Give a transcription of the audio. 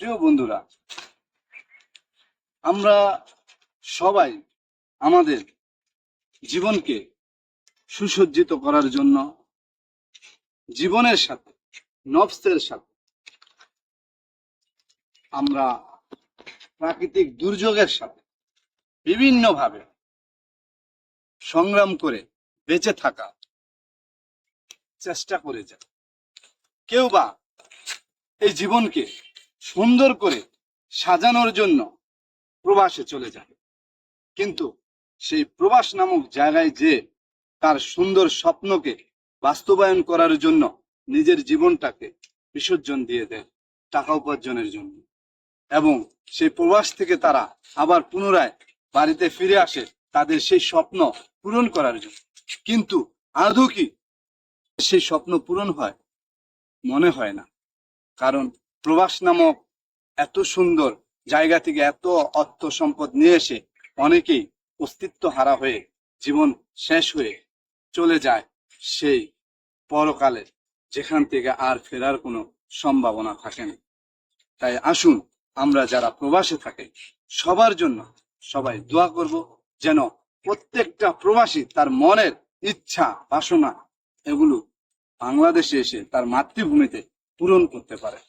প্রিয় বন্ধুরা, আমরা সবাই আমাদের জীবনকে সুসজ্জিত করার জন্য জীবনের সাথে নফসের সাথে আমরা প্রাকৃতিক দুর্যোগের সাথে বিভিন্নভাবে সংগ্রাম করে বেঁচে থাকা চেষ্টা করে যায় কেউ বা এই জীবনকে সুন্দর করে সাজানোর জন্য প্রবাসে চলে যায়। কিন্তু সেই প্রবাস নামক জায়গায় যে তার সুন্দর স্বপ্নকে বাস্তবায়ন করার জন্য নিজের জীবনটাকে বিসর্জন দিয়ে দেয় টাকা উপার্জনের জন্য এবং সেই প্রবাস থেকে তারা আবার পুনরায় বাড়িতে ফিরে আসে তাদের সেই স্বপ্ন পূরণ করার জন্য। কিন্তু আদৌ কি সেই স্বপ্ন পূরণ হয়? মনে হয় না। কারণ প্রবাস নামক এত সুন্দর জায়গা থেকে এত অর্থ সম্পদ নিয়ে এসে অনেকেই অস্তিত্ব হারা হয়ে জীবন শেষ হয়ে চলে যায় সেই পরকালে, যেখান থেকে আর ফেরার কোনো সম্ভাবনা থাকে না। তাই আসুন আমরা যারা প্রবাসে থাকি, সবার জন্য সবাই দোয়া করব যেন প্রত্যেকটা প্রবাসী তার মনের ইচ্ছা, বাসনা এগুলো বাংলাদেশে এসে তার মাতৃভূমিতে পূরণ করতে পারে।